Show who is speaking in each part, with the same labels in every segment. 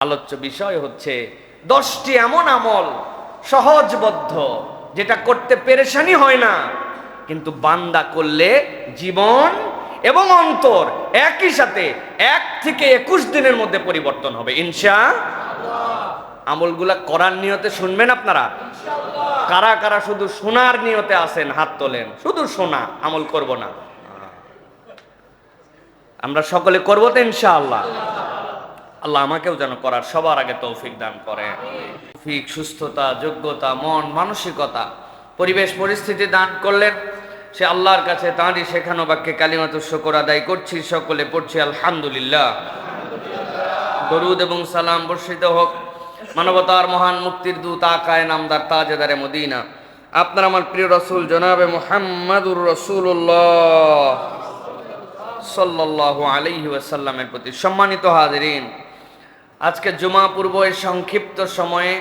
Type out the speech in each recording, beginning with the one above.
Speaker 1: আলোচ্য বিষয় হচ্ছে দশটি এমন আমল সহজবদ্ধ যেটা করতে পেরেশানি হয় না কিন্তু বান্দা করলে জীবন এবং অন্তর একই সাথে এক থেকে একুশ দিনের মধ্যে পরিবর্তন হবে। ইনশা আমলগুলা করার নিয়তে শুনবেন আপনারা? কারা কারা শুধু শোনার নিয়তে আছেন হাত তোলেন? শুধু শোনা আমল করব না। আমরা সকলে করব তো ইনশাআল্লাহ? আল্লাহ আমাকেও যেন করার সবার আগে তৌফিক দান করে। তৌফিক, সুস্থতা, যোগ্যতা, মন, মানসিকতা, পরিবেশ, পরিস্থিতি দান করলেন। সে আল্লাহর কাছে তাঁরই শেখানো বাক্যে কালিমাত শকর আদায় করছি, সকলে পড়ছি আলহামদুলিল্লাহ। দরুদ এবং সালাম বর্ষিত হোক। মানবতার মহান মুক্তির দূত আকায় নামদার তাজেদারে মদিনা। আপনার আমার প্রিয় রসুল জনাবে মোহাম্মদুর রসুল্লাহ সাল্লাল্লাহু আলাইহি ওয়াসাল্লামের প্রতি সম্মানিত হাজিরিন। আজকে জুমা পূর্ব এই সংক্ষিপ্ত সময়ে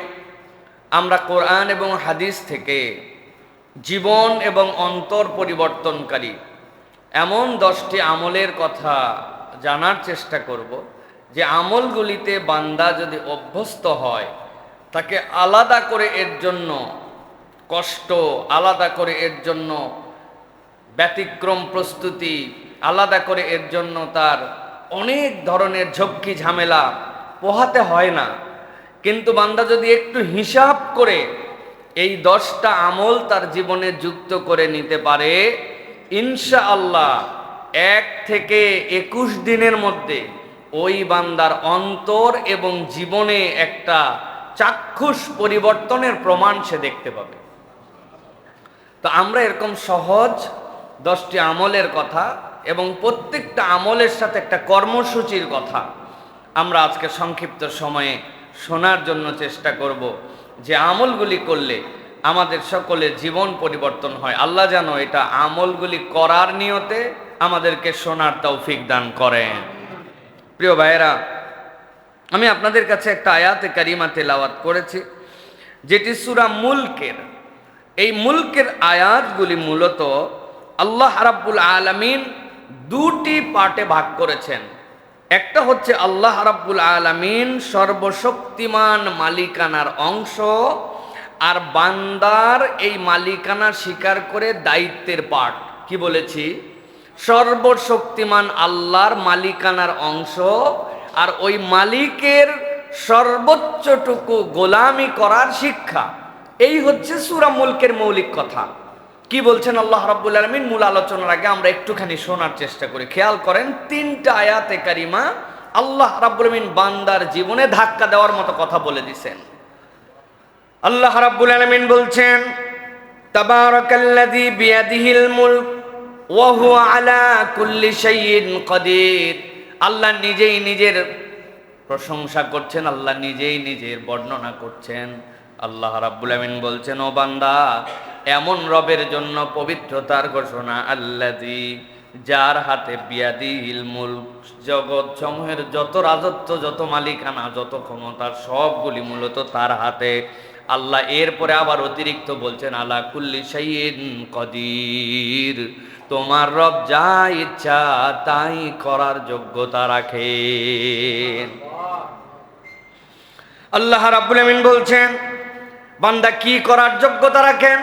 Speaker 1: আমরা কোরআন এবং হাদিস থেকে জীবন এবং অন্তর পরিবর্তনকারী এমন দশটি আমলের কথা জানার চেষ্টা করব যে আমলগুলিতে বান্দা যদি অভ্যস্ত হয়, তাকে আলাদা করে এর জন্য কষ্ট, আলাদা করে এর জন্য ব্যতিক্রম প্রস্তুতি, আলাদা করে এর জন্য তার অনেক ধরনের ঝক্কি ঝামেলা পোহাতে হয় না। কিন্তু বান্দা যদি একটু হিসাব করে এই দশটা আমল তার জীবনে যুক্ত করে নিতে পারে ইনশা আল্লাহ এক থেকে একুশ দিনের মধ্যে ওই বান্দার অন্তর এবং জীবনে একটা চাক্ষুষ পরিবর্তনের প্রমাণ সে দেখতে পাবে। তো আমরা এরকম সহজ দশটি আমলের কথা এবং প্রত্যেকটা আমলের সাথে একটা কর্মসূচির কথা আমরা আজকে সংক্ষিপ্ত সময়ে শোনার জন্য চেষ্টা করব যে আমলগুলি করলে আমাদের সকলের জীবন পরিবর্তন হয়। আল্লাহ যেন এটা আমলগুলি করার নিয়তে আমাদেরকে শোনার তৌফিক দান করেন। প্রিয় ভাইয়েরা, আমি আপনাদের কাছে একটা আয়াতে কারিমা তেলাওয়াত করেছি, যেটি সুরা মুলকের। এই মুলকের আয়াতগুলি মূলত আল্লাহ রাব্বুল আলামিন দুটি পার্টে ভাগ করেছেন। একটা হচ্ছে আল্লাহ রাব্বুল আলামিন সর্বশক্তিমান মালিকানার অংশ, আর বান্দার এই মালিকানা স্বীকার করে দায়িত্বের পাঠ। কি বলেছি? সর্বশক্তিমান আল্লাহর মালিকানার অংশ, আর ওই মালিকের সর্বোচ্চটুকু গোলামি করার শিক্ষা। এই হচ্ছে সুরা মুলকের মৌলিক কথা। কি বলছেন আল্লাহ রাব্বুল আলমিন? মূল আলোচনার আগে আমরা একটুখানি শোনার চেষ্টা করি। খেয়াল করেন, তিনটা আয়াতে কারিমা আল্লাহ রাব্বুল আলমিন বান্দার জীবনে ধাক্কা দেওয়ার মতো কথা বলে দিছেন। আল্লাহ রাব্বুল আলমিন বলছেন, তাবারাকাল্লাযী বিয়াদিহিল মুলক ওয়া হুয়া আলা কুল্লি শাইইন কাদির। আল্লাহ নিজেই নিজের প্রশংসা করছেন, আল্লাহ নিজেই নিজের বর্ণনা করছেন। আল্লাহ রাব্বুল আমিন বলছেন, ও বান্দা এমন রবের জন্য পবিত্রতার ঘোষণা আল্লাদি যার হাতে বিয়াদিল মুলক, জগৎ সমূহের যত রাজত্ব, যত মালিকানা, যত ক্ষমতা, সবগুলি মূলত তার হাতে। আল্লাহ এরপরে আবার অতিরিক্ত বলছেন আল্লাহ কুল্লি সাইন কদির, তোমার রব যা ইচ্ছা তাই করার যোগ্যতা রাখেন। আল্লাহ রাব্বুল আমিন বলছেন, বান্দা কি করার যোগ্যতা রাখেন?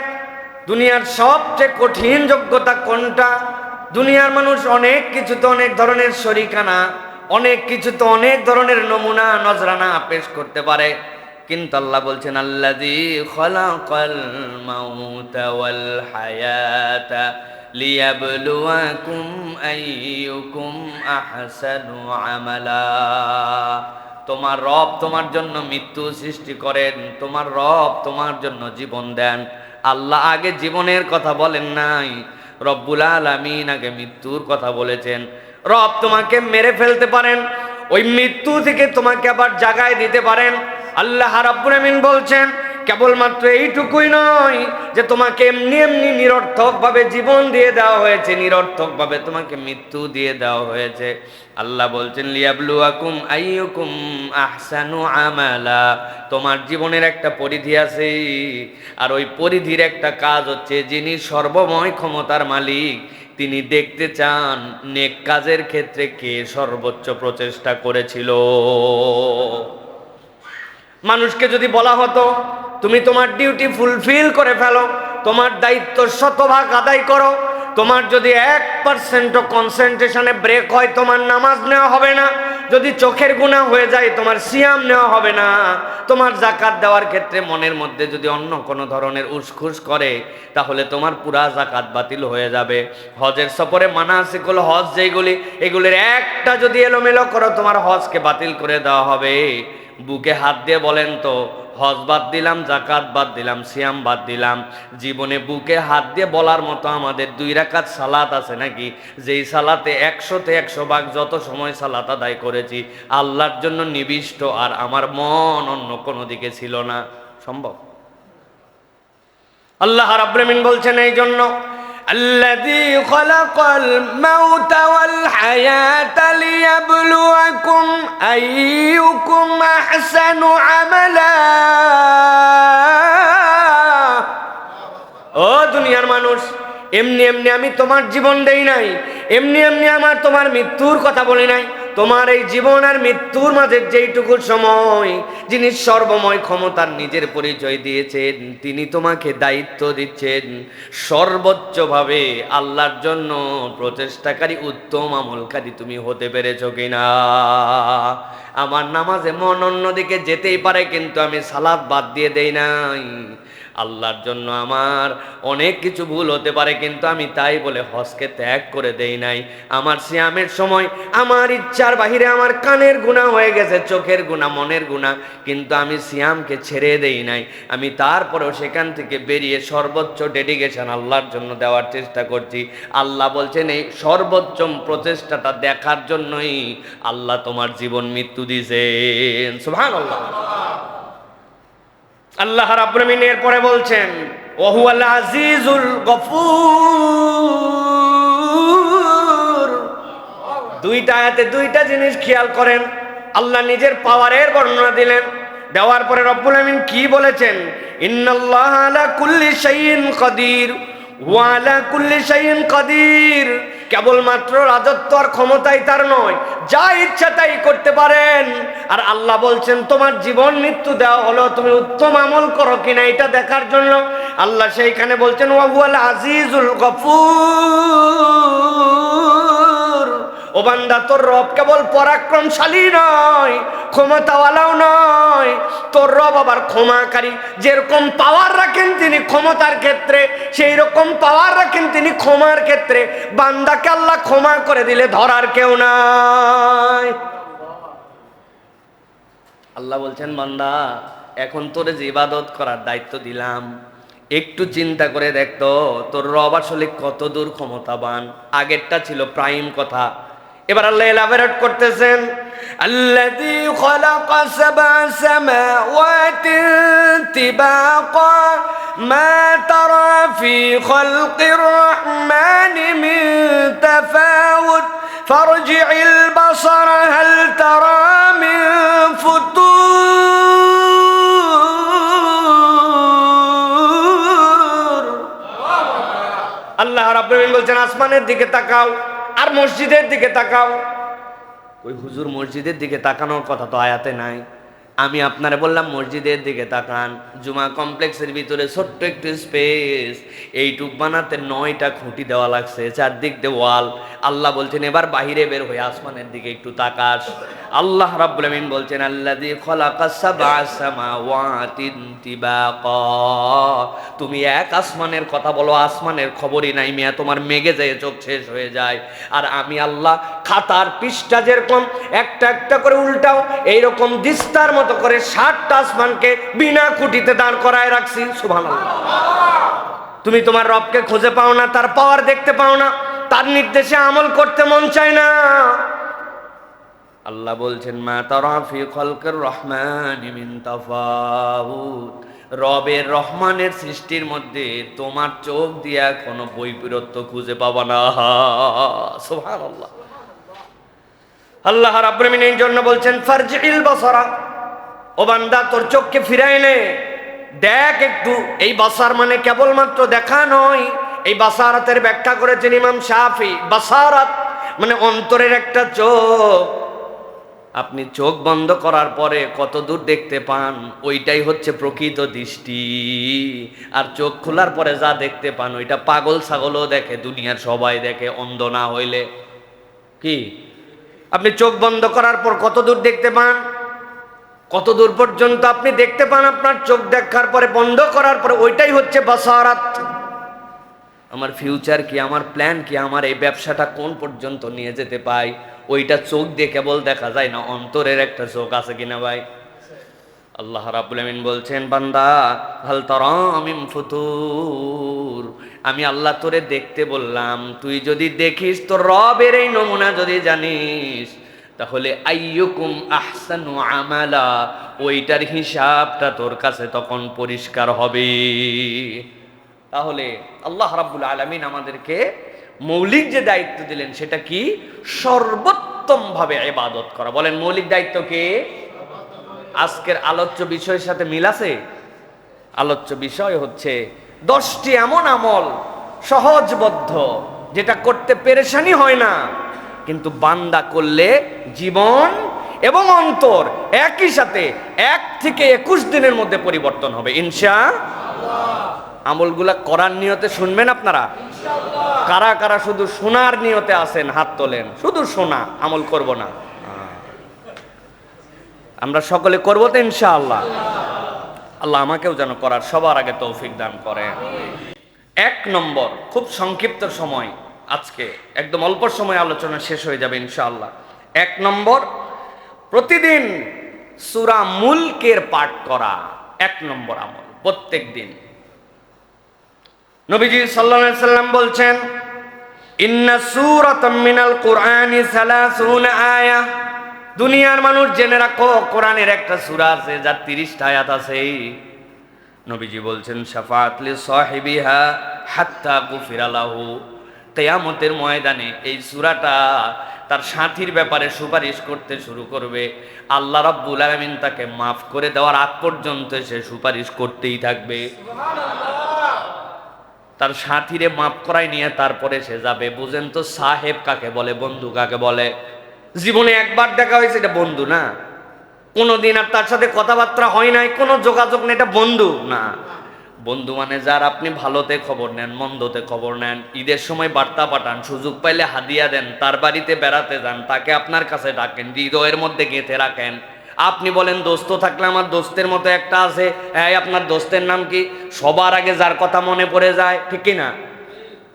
Speaker 1: দুনিয়ার সবচেয়ে কঠিন যোগ্যতা কোনটা? দুনিয়ার মানুষ অনেক কিছুতে অনেক ধরনের শরিকানা, অনেক কিছুতে অনেক ধরনের নমুনা, নজরানা পেশ করতে পারে। কিন্তু আল্লাহ বলছেন মাউতা ওয়াল আমালা। তোমার রব তোমার জন্য মৃত্যু সৃষ্টি করেন, তোমার রব তোমার জন্য জীবন দেন। আল্লাহ আগে জীবনের কথা বলেন নাই। রব্বুল আলমিন আগে মৃত্যুর কথা বলেছেন। রব তোমাকে মেরে ফেলতে পারেন, ওই মৃত্যু থেকে তোমাকে আবার জাগায় দিতে পারেন। আল্লাহ রাব্বুল আমিন বলছেন কেবলমাত্র এইটুকুই নয় যে তোমাকে এমনি এমনি নিরর্থক ভাবে জীবন দিয়ে দেওয়া হয়েছে নিরর্থক ভাবে তোমাকে মৃত্যু দিয়ে দেওয়া হয়েছে। আল্লাহ বলছেন, লিয়াবলুয়াকুম আইয়ুকুম আহসানু আমালা। তোমার জীবনের একটা পরিধি আছে, আর ওই পরিধির একটা কাজ হচ্ছে, যিনি সর্বময় ক্ষমতার মালিক, তিনি দেখতে চান নেক কাজের ক্ষেত্রে কে সর্বোচ্চ প্রচেষ্টা করেছিল। মানুষকে যদি বলা হতো তুমি তোমার ডিউটি ফুলফিল করে ফেলো, তোমার দায়িত্ব শতভাগ আদায় করো, তোমার যদি এক পার্সেন্টও কনসেন্ট্রেশনে ব্রেক হয়, তোমার নামাজ নেওয়া হবে না, যদি চোখের গুণা হয়ে যায়, তোমার সিয়াম নেওয়া হবে না, তোমার জাকাত দেওয়ার ক্ষেত্রে মনের মধ্যে যদি অন্য কোনো ধরনের উসখুস করে, তাহলে তোমার পুরা জাকাত বাতিল হয়ে যাবে। হজের সফরে মানাসিকুল হজ যেগুলি এগুলির একটা যদি এলোমেলো করো, তোমার হজকে বাতিল করে দেওয়া হবে। বুকে হাত দিয়ে বলেন তো, হজ বাদ দিলাম জাকাত বাদ দিলাম, সিয়াম বাদ দিলাম। জীবনে বুকে হাত দিয়ে বলার মতো আমাদের দুই রাকাত সালাত আছে নাকি? যেই সালাতে একশোতে একশো ভাগ যত সময় সালাত আদায় করেছি, আল্লাহর জন্য নিবিষ্ট আর আমার মন অন্য কোনো দিকে ছিল না। সম্ভব? আল্লাহ রাব্রামিন বলছেন এই জন্য الذي خلق الموت والحياة ليبلوكم أيكم أحسن عملا ও দুনিয়ার মানুষ এমনি এমনি আমি তোমার জীবন দেই নাই এমনি এমনি আমার তোমার মৃত্যুর কথা বলি নাই তোমার এই জীবন আর মৃত্যুর মাঝে যেইটুকু সময় যিনি সর্বময় ক্ষমতার নিজের পরিচয় দিয়েছেন, তিনি তোমাকে দায়িত্ব দিচ্ছেন। সর্বোচ্চভাবে আল্লাহর জন্য প্রচেষ্টাকারী, উত্তম আমলকারী তুমি হতে পেরেছ কিনা? আমার নামাজে মন অন্যদিকে যেতেই পারে, কিন্তু আমি সালাদ বাদ দিয়ে দেই নাই। আল্লাহর জন্য আমার অনেক কিছু ভুল হতে পারে, কিন্তু আমি তাই বলে হজকে ত্যাগ করে দেই নাই। আমার সিয়ামের সময় আমার ইচ্ছার বাহিরে আমার কানের গুণা হয়ে গেছে, চোখের গুণা, মনের গুণা, কিন্তু আমি সিয়ামকে ছেড়ে দেই নাই। আমি তারপরেও সেখান থেকে বেরিয়ে সর্বোচ্চ ডেডিকেশন আল্লাহর জন্য দেওয়ার চেষ্টা করছি। আল্লাহ বলছেন, এই সর্বোচ্চ প্রচেষ্টাটা দেখার জন্যই আল্লাহ তোমার জীবন মৃত্যু দিয়েছেন। সুবহানাল্লাহ। আল্লাহ রাব্রামিন এর পরে বলছেন ওহু ওহুয়াল আজিজুল গফুর। দুইটা আয়াতে দুইটা জিনিস খেয়াল করেন। আল্লাহ নিজের পাওয়ারের বর্ণনা দিলেন। দেওয়ার পরে রব্বুল আমিন কি বলেছেন? ইন্নাল্লাহ আলা কুল্লি শাইইন কাদির। ওয়া আলা কুল্লি শাইইন কাদির। কেবলমাত্র রাজত্ব আর ক্ষমতাই তার নয়। যা ইচ্ছা তাই করতে পারেন। আর আল্লাহ বলছেন, তোমার জীবন মৃত্যু দেওয়া হলো, তুমি উত্তম আমল করো কিনা এটা দেখার জন্য। আল্লাহ সেইখানে বলছেন ওয়াহুয়াল আজিজুল গফুর। ও বান্দা, তোর রব কেবল পরাক্রমশালী নয়, ক্ষমতাওয়ালাও নয়। তোর রব আবার ক্ষমাকারী। যেরকম পাওয়ার রাখেন তিনি ক্ষমতার ক্ষেত্রে সেই রকম পাওয়ার রাখেন তিনি ক্ষমার ক্ষেত্রে। বান্দাকে আল্লাহ ক্ষমা করে দিলে ধরার কেউ নাই। আল্লাহ বলছেন, বান্দা, এখন তোরে যে ইবাদত করার দায়িত্ব দিলাম, একটু চিন্তা করে দেখতো তোর রব আসলে কত দূর ক্ষমতাবান। আগেরটা ছিল প্রাইম কথা। এবার আল্লাহ এলাবোরেট করতেছেন الذي خلق سبع سماوات طباقا ما ترى في خلق الرحمن من تفاوت فارجع البصر هل ترى من فتور আল্লাহ রাব্বুল বলছেন আসমানের দিকে তাকাও আর মসজিদের দিকে তাকাও। ওই হুজুর মসজিদের দিকে তাকানোর কথা তো আয়াতে নাই। আমি আপনারে বললাম, মসজিদের দিকে তাকান। জুমা কমপ্লেক্সের ভিতরে ছোট্ট একটু স্পেস এইটুক বানাতে নয়টা খুঁটি দেওয়া লাগছে, চারদিক দিয়ে ওয়াল। আল্লাহ বলছেন, এবার বাহিরে বের হয়ে আসমানের দিকে একটু তাকাস। আল্লাহ রাব্বুল আমিন বলছেন সাবআ সামাওয়াতিন তুমি এক আসমানের কথা বলো, আসমানের খবরই নাই মিয়া, তোমার মেঘে যেয়ে চোখ শেষ হয়ে যায়। আর আমি আল্লাহ খাতার পৃষ্ঠা যেরকম, একটা একটা করে উল্টাও, এইরকম দিস্তার মতো করে ষাটটা আসমানকে বিনা খুঁটিতে দাঁড় করায় রাখছি, সুবহানাল্লাহ। তুমি তোমার রবকে খুঁজে পাও না, তার পাওয়ার দেখতে পাও না, তার নির্দেশে আমল করতে মন চায় না। আল্লাহ বলছেন, মা তারাফি খলকের রহমান মিন রবের রহমানের সৃষ্টির মধ্যে তোমার চোখ দিয়া কোনো বৈপরীত্য খুঁজে পাবা না। সুবহানাল্লাহ। আল্লাহ রাব্বুল আমিন এই জন্য বলছেন ফারজিল বসরা। ও বান্দা, তোর চোখকে ফিরাই নে। দেখ একটু, এই বাসার মানে কেবলমাত্র দেখা নয়, এই বাসারাতের ব্যাখ্যা করেছেন ইমাম শাফি। বাসারাত মানে অন্তরের একটা চোখ। আপনি চোখ বন্ধ করার পরে কত দূর দেখতে পান, ওইটাই হচ্ছে প্রকৃত দৃষ্টি। আর চোখ খোলার পরে যা দেখতে পান, ওইটা পাগল ছাগলও দেখে, দুনিয়ার সবাই দেখে, অন্ধ না হইলে। কি? আপনি চোখ বন্ধ করার পর কত দূর দেখতে পান? কত দূর পর্যন্ত আপনি দেখতে পান আপনার চোখ দেখার পরে, বন্ধ করার পরে, ওইটাই হচ্ছে বাসারাত। আমার ফিউচার কি, আমার প্ল্যান কি, আমার এই ব্যবসাটা কোন পর্যন্ত নিয়ে যেতে পাই? ওইটা চোখ দিয়ে কেবল দেখা যায় না, অন্তরের একটা চোখ আছে কিনা ভাই? আল্লাহ রাব্বুল আমিন বলছেন, বান্দা, হাল তারামিম ফুতুর। আমি আল্লাহ তোরে দেখতে বললাম, তুই যদি দেখিস তোর রবের এই নমুনা যদি জানিস, তাহলে আইয়ুকুম আহসানু আমালা। ওইটার হিসাবটা তোর কাছে তখন পরিষ্কার হবে। তাহলে আল্লাহ রাব্বুল আলামিন আমাদেরকে মৌলিক যে দায়িত্ব দিলেন, সেটা কি? সর্বোত্তম ভাবে ইবাদত করা। বলেন, মৌলিক দায়িত্ব কি? আজকের আলোচ্য বিষয়ের সাথে মিল আছে? আলোচ্য বিষয় হচ্ছে দশটি এমন আমল সহজবদ্ধ যেটা করতে পেরেশানি হয় না কিন্তু বান্দা করলে জীবন এবং অন্তর একই সাথে এক থেকে একুশ দিনের মধ্যে পরিবর্তন হবে। ইনশা আমলগুলা করার নিয়তে শুনবেন আপনারা? কারা কারা শুধু শোনার নিয়তে আসেন হাত তোলেন? শুধু শোনা আমল করব না। আমরা সকলে করব তো ইনশাআল্লাহ। আল্লাহ আমাকেও যেন করার সবার আগে তৌফিক দান করে এক নম্বর, খুব সংক্ষিপ্ত সময় আজকে, একদম অল্প সময় আলোচনা শেষ হয়ে যাবে ইনশাআল্লাহ। এক নম্বর, প্রতিদিন সুরা মুলকের পাঠ করা, এক নম্বর আমল, প্রত্যেক দিন। নবীজি আলাইহি সাল্লাম বলছেন, ইন্না সূরাতাম মিনাল কুরআনি সালাসুনা আয়া। দুনিয়ার মানুষ জেনে রাখো কোরআনের একটা সূরা আছে যার 30টা আয়াত আছে। নবীজি বলছেন সাহিবিহা হাত্তা গুফিরা লাহু। কিয়ামতের ময়দানে এই সূরাটা তার সাথীর ব্যাপারে সুপারিশ করতে শুরু করবে। আল্লাহ রাব্বুল আলামিন তাকে মাফ করে দেওয়ার আগ পর্যন্ত সে সুপারিশ করতেই থাকবে। তার সাথীরে মাফ করাই নিয়ে তারপরে সে যাবে। বুঝেন তো সাহেব কাকে বলে বন্ধু কাকে বলে? জীবনে একবার দেখা হয়েছে, এটা বন্ধু না। কোনোদিন আর তার সাথে কথাবার্তা হয় নাই, কোনো যোগাযোগ নেই, এটা বন্ধু না। বন্ধু মানে যার আপনি ভালোতে খবর নেন, মন্দতে খবর নেন, ঈদের সময় বার্তা পাঠান, সুযোগ পাইলে হাদিয়া দেন, তার বাড়িতে বেড়াতে যান, তাকে আপনার কাছে ডাকেন, হৃদয়ের মধ্যে গেঁথে রাখেন। আপনি বলেন, দোস্ত থাকলে আমার দোস্তের মতো একটা আছে। হ্যাঁ আপনার দোস্তের নাম কি? সবার আগে যার কথা মনে পড়ে যায়, ঠিক না?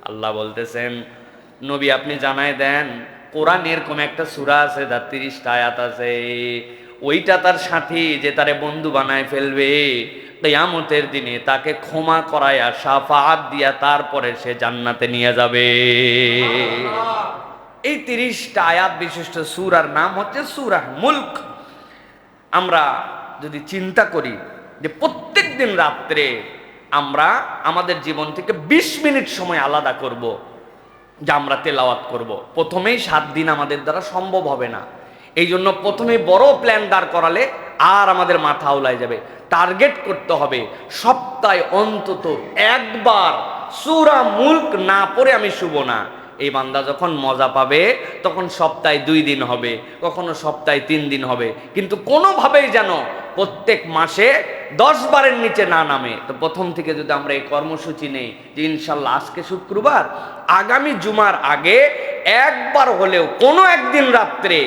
Speaker 1: আল্লাহ বলতেছেন, নবী, আপনি জানাই দেন কোরআন এরকম একটা সূরা আছে, তার তিরিশটা আয়াত আছে। ওইটা তার সাথী যে তারে বন্ধু বানায় ফেলবে। কেয়ামতের দিনে তাকে ক্ষমা করায়া সাফাত দিয়া তারপরে সে জান্নাতে নিয়ে যাবে। এই তিরিশটা আয়াত বিশিষ্ট সুরার নাম হচ্ছে সুরা মুলক। আমরা যদি চিন্তা করি যে প্রত্যেক দিন রাত্রে আমরা আমাদের জীবন থেকে ২০ মিনিট সময় আলাদা করব। যা আমরা তেলাওয়াত করব। প্রথমেই সাত দিন আমাদের দ্বারা সম্ভব হবে না। এই জন্য প্রথমে বড় প্ল্যান দাঁড় করালে আর আমাদের মাথা উলায় যাবে। টার্গেট করতে হবে সপ্তাহে অন্তত একবার। সুরা মুল্ক না পড়ে আমি শুভ না। এই বান্দা যখন মজা পাবে, তখন সপ্তাহে দুই দিন হবে, কখনো সপ্তাহে তিন দিন হবে। কিন্তু কোনোভাবেই যেন প্রত্যেক মাসে দশ বারের নিচে না নামে। তো প্রথম থেকে যদি আমরা এই কর্মসূচি নেই, যে ইনশাল্লাহ আজকে শুক্রবার, আগামী জুমার আগে একবার হলেও কোনো একদিন রাত্রে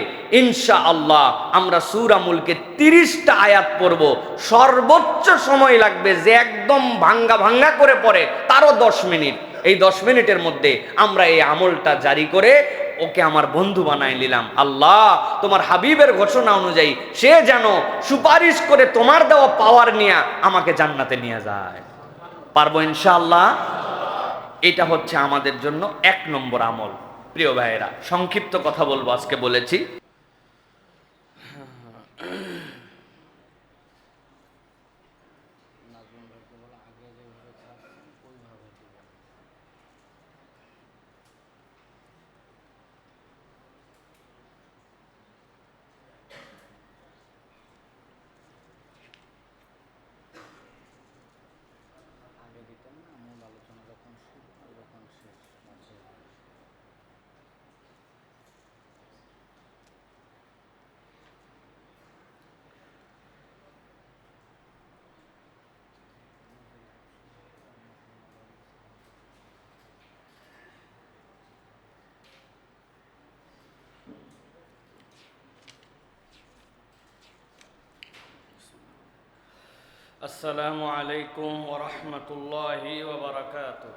Speaker 1: ইনশা আল্লাহ আমরা সুরামুলকে তিরিশটা আয়াত পড়ব। সর্বোচ্চ সময় লাগবে যে একদম ভাঙ্গা ভাঙ্গা করে পড়ে, তারও দশ মিনিট। এই দশ মিনিটের মধ্যে আমরা এই আমলটা জারি করে ওকে আমার বন্ধু বানাই নিলাম। আল্লাহ, তোমার হাবিবের ঘোষণা অনুযায়ী সে যেন সুপারিশ করে তোমার দেওয়া পাওয়ার নিয়ে আমাকে জান্নাতে নিয়ে যায়। পারব ইনশাআল্লাহ? এটা হচ্ছে আমাদের জন্য এক নম্বর আমল। প্রিয় ভাইয়েরা, সংক্ষিপ্ত কথা বলব, আজকে বলেছি। السلام عليكم ورحمة الله وبركاته.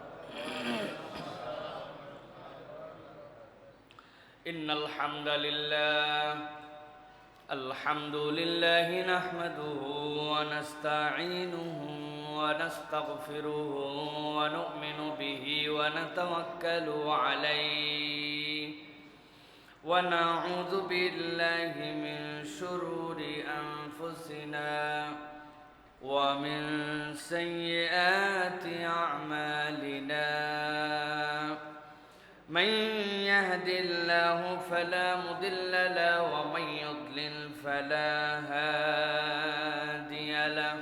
Speaker 1: إن الحمد لله الحمد لله نحمده ونستعينه ونستغفره ونؤمن به ونتوكل عليه. ونعوذ بالله من شرور أنفسنا ومن سيئات أعمالنا من يهد الله فلا مضل له ومن يضلل فلا هادي له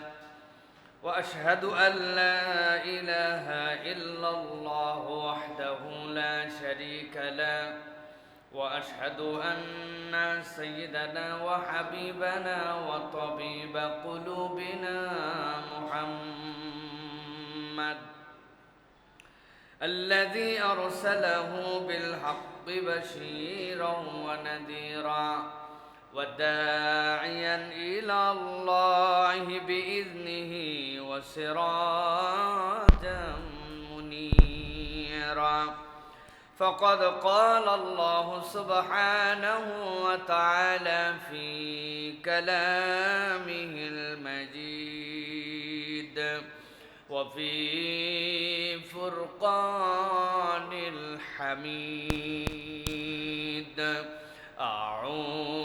Speaker 1: وأشهد أن لا إله إلا الله وحده لا شريك له وأشهد أن سيدنا وحبيبنا وطبيب قلوبنا محمد الذي أرسله بالحق بشيرا ونذيرا وداعيا إلى الله بإذنه وسراجا فقد قال الله سبحانه وتعالى في كلامه المجيد وفي فرقان الحميد. أعوذ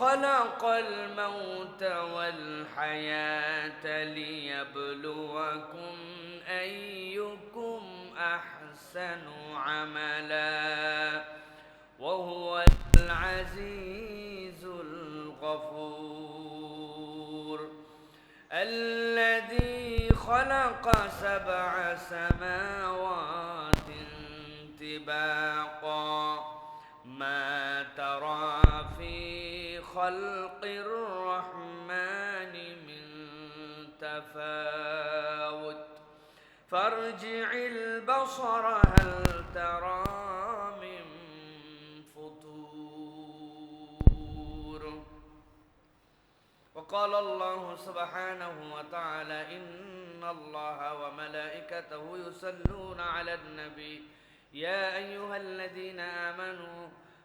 Speaker 1: خلق الموت والحياة ليبلوكم أيكم أحسن عملا وهو العزيز الغفور. الذي خلق سبع سماوات طباقا ما خلق الرحمن من تفاوت. فارجع البصر هل ترى من فطور؟ وقال الله سبحانه وتعالى إن الله وملائكته يصلون على النبي. يا أيها الذين آمنوا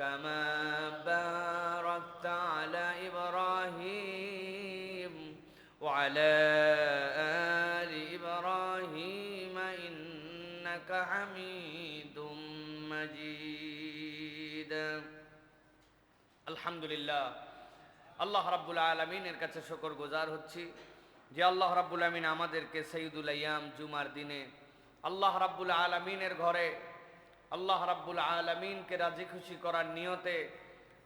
Speaker 1: كما باركت على إبراهيم وعلى آل إبراهيم إنك حميد مجيد আলহামদুলিল্লাহ আল্লাহ রাব্বুল আলমিনের কাছে শকর গুজার হচ্ছি যে আল্লাহ রাব্বুল আলমিন আমাদেরকে সঈদুল আয়াম জুমার দিনে আল্লাহ রাব্বুল আলমিনের ঘরে আল্লাহ রাব্বুল আলমিনকে রাজি খুশি করার নিয়তে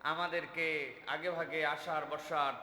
Speaker 1: আমাদেরকে আগে ভাগে আসার বসার